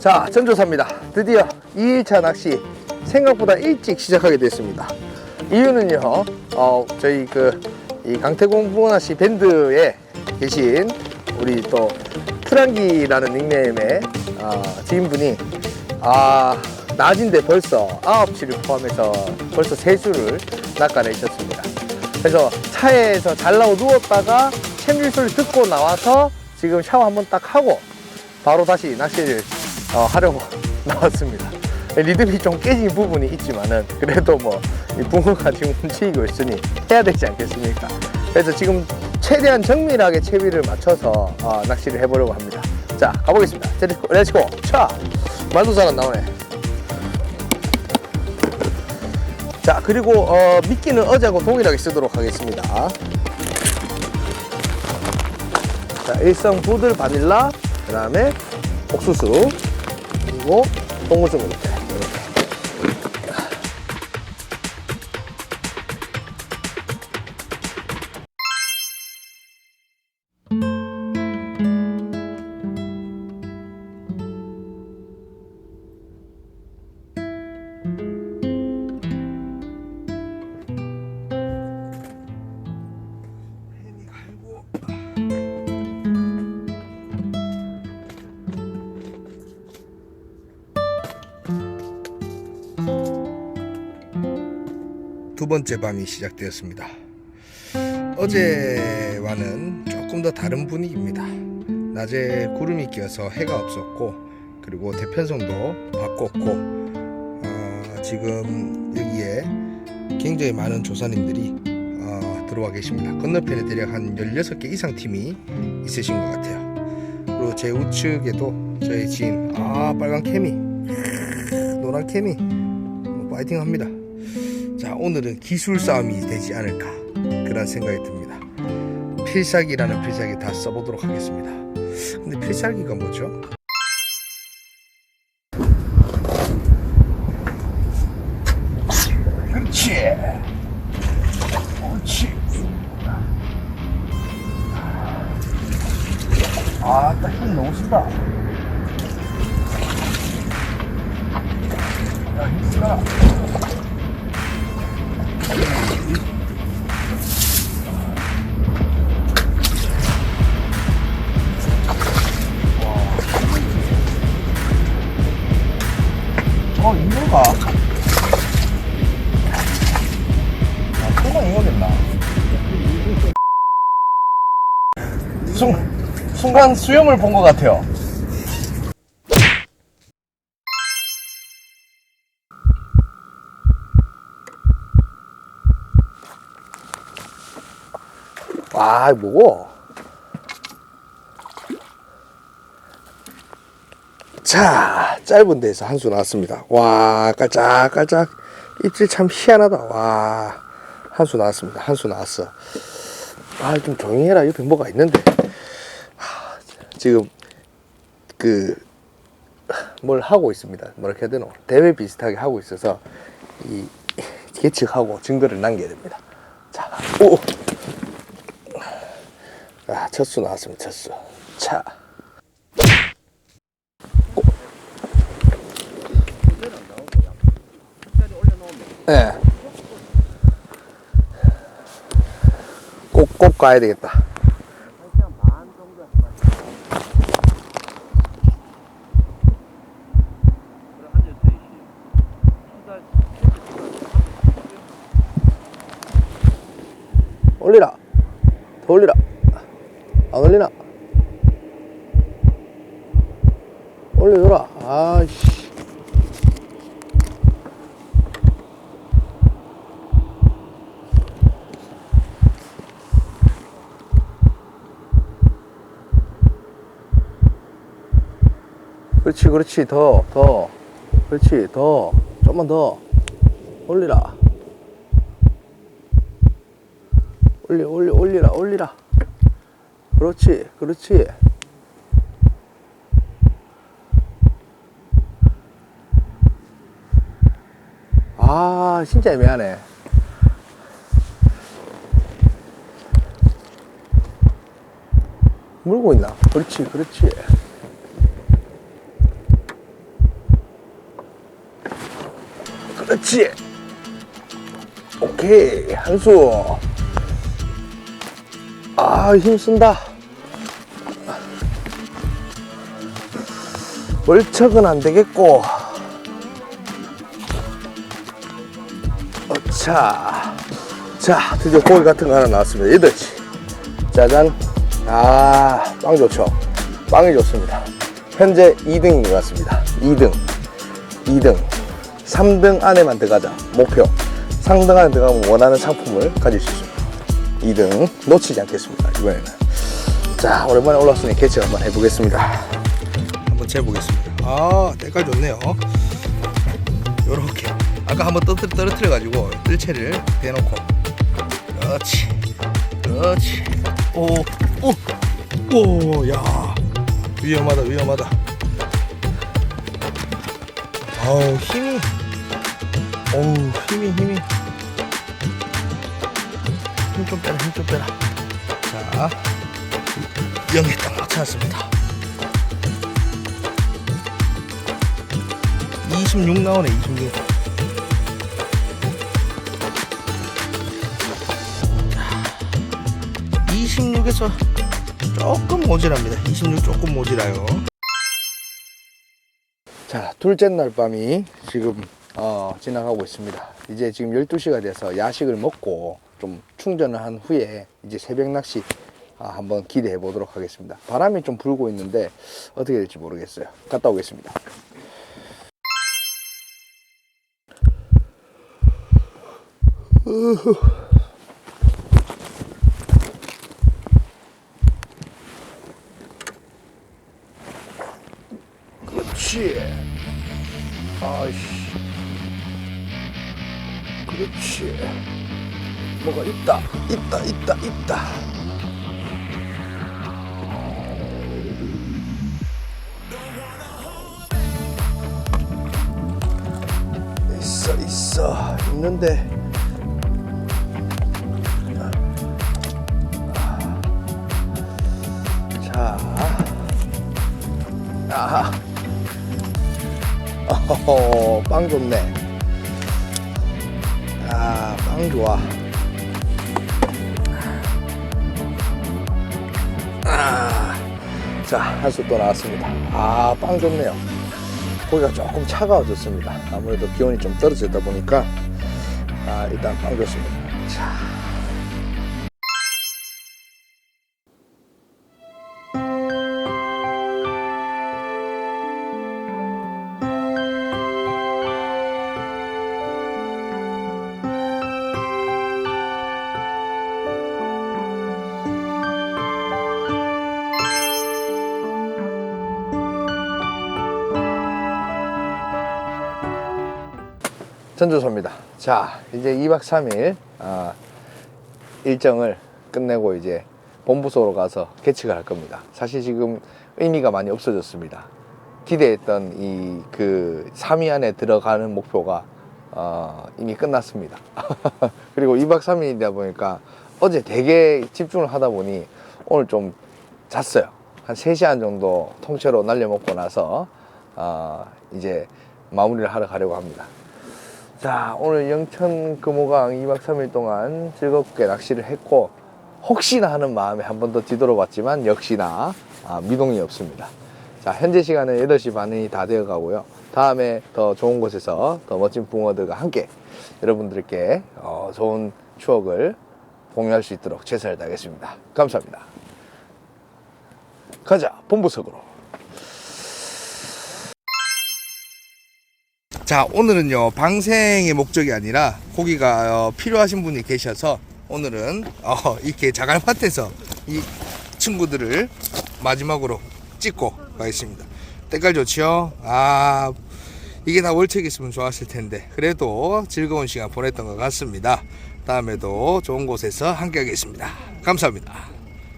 자, 전조사입니다. 드디어 2일차 낚시 생각보다 일찍 시작하게 됐습니다. 이유는요, 어, 저희 그, 이 강태공 부원아씨 밴드에 계신 우리 또 프랑기라는 닉네임의 어, 지인분이 아, 낮인데 벌써 9시를 포함해서 벌써 3수를 낚아내셨습니다. 그래서 차에서 잘 나오 누웠다가 챔질 소리 듣고 나와서 지금 샤워 한번 딱 하고 바로 다시 낚시를 어, 하려고 나왔습니다. 리듬이 좀 깨진 부분이 있지만은 그래도 뭐 이 붕어가 지금 움직이고 있으니 해야 되지 않겠습니까? 그래서 지금 최대한 정밀하게 채비를 맞춰서 어, 낚시를 해보려고 합니다. 자 가보겠습니다. 렛츠고. 차 만두사가 나오네. 자 그리고 어, 미끼는 어제하고 동일하게 쓰도록 하겠습니다. 자 일성 부들 바닐라 그 다음에 옥수수 그리고 동물성 이렇게 두 번째 밤이 시작되었습니다. 어제와는 조금 더 다른 분위기입니다. 낮에 구름이 끼어서 해가 없었고 그리고 대편성도 바꿨고 어, 지금 여기에 굉장히 많은 조사님들이 어, 들어와 계십니다. 건너편에 대략 한 16개 이상 팀이 있으신 것 같아요. 그리고 제 우측에도 저희 지인 아 빨간 케미 노란 케미 뭐 파이팅 합니다. 자 오늘은 기술 싸움이 되지 않을까 그런 생각이 듭니다. 필살기라는 필살기 다 써보도록 하겠습니다. 근데 필살기가 뭐죠? 그렇지. 옳지. 아따 힘 너무 쓴다. 야 힘 쓰라 어, 이거가. 아, 또가 이거겠나? 순, 순간 수염을 본 것 같아요. 와, 뭐고? 자, 짧은 데서 한 수 나왔습니다. 와, 깔짝깔짝. 입질 참 희한하다. 와, 한 수 나왔습니다. 한 수 나왔어. 아, 좀 조용히 해라. 옆에 뭐가 있는데. 하, 지금, 그, 뭘 하고 있습니다. 뭐라 해야 되나? 대회 비슷하게 하고 있어서, 이, 계측하고 증거를 남겨야 됩니다. 자, 오! 아, 첫 수 나왔습니다. 첫 수. 차. 예. 꼭꼭 가야 되겠다. 올리라. 더 올리라. 안 올리나? 올려줘라. 아이씨. 그렇지, 그렇지. 더, 더. 그렇지, 더. 좀만 더. 올리라. 올려, 올려, 올리라, 올리라. 그렇지, 그렇지. 아, 진짜 애매하네. 물고 있나? 그렇지, 그렇지. 그렇지. 오케이. 한수. 아, 힘쓴다. 월척은 안 되겠고. 어, 자. 자, 드디어 고기 같은 거 하나 나왔습니다. 8시. 짜잔. 아, 빵 좋죠. 빵이 좋습니다. 현재 2등인 것 같습니다. 2등. 2등. 3등 안에만 들어가자. 목표. 3등 안에 들어가면 원하는 상품을 가질 수 있습니다. 2등 놓치지 않겠습니다. 이번에는. 자, 오랜만에 올라왔으니 개체 한번 해보겠습니다. 한번 재보겠습니다. 아, 때깔 좋네요. 요렇게. 아까 한번 떨어뜨려, 떨어뜨려가지고 뜰채를 대놓고. 그렇지. 그렇지. 오, 오, 오, 야. 위험하다, 위험하다. 아우, 힘이. 어우, 힘이, 힘이. 힘 좀 빼라, 힘 좀 빼라. 자, 영에 딱 맞춰놨습니다. 26 나오네, 26. 26에서 조금 모자랍니다. 26 조금 모자라요. 자, 둘째 날 밤이 지금 어, 지나가고 있습니다. 이제 지금 12시가 돼서 야식을 먹고 좀 충전을 한 후에 이제 새벽 낚시 아, 한번 기대해 보도록 하겠습니다. 바람이 좀 불고 있는데 어떻게 될지 모르겠어요. 갔다 오겠습니다. 그렇지. 아이씨. 그렇지. 뭐가 있다. 있다, 있다, 있다. 있어, 있어. 있는데. 자. 아하. 어허, 빵 좋네. 아, 빵 좋아. 아, 자, 한수또 나왔습니다. 아, 빵 좋네요. 고기가 조금 차가워졌습니다. 아무래도 기온이 좀 떨어졌다 보니까, 아, 일단 빵 좋습니다. 자. 전조소입니다. 자, 이제 2박 3일 아, 일정을 끝내고 이제 본부소로 가서 개측을 할 겁니다. 사실 지금 의미가 많이 없어졌습니다. 기대했던 이 그 3위 안에 들어가는 목표가 어, 이미 끝났습니다. 그리고 2박 3일이다 보니까 어제 되게 집중을 하다 보니 오늘 좀 잤어요. 한 3시간 정도 통째로 날려먹고 나서 어, 이제 마무리를 하러 가려고 합니다. 자, 오늘 영천 금호강 2박 3일 동안 즐겁게 낚시를 했고, 혹시나 하는 마음에 한 번 더 뒤돌아봤지만, 역시나 아, 미동이 없습니다. 자, 현재 시간은 8시 반이 다 되어 가고요. 다음에 더 좋은 곳에서 더 멋진 붕어들과 함께 여러분들께 어, 좋은 추억을 공유할 수 있도록 최선을 다하겠습니다. 감사합니다. 가자, 본부석으로. 자 오늘은요 방생의 목적이 아니라 고기가 어, 필요하신 분이 계셔서 오늘은 어, 이렇게 자갈밭에서 이 친구들을 마지막으로 찍고 가겠습니다. 때깔 좋지요? 아 이게 다 월척 있으면 좋았을 텐데. 그래도 즐거운 시간 보냈던 것 같습니다. 다음에도 좋은 곳에서 함께 하겠습니다. 감사합니다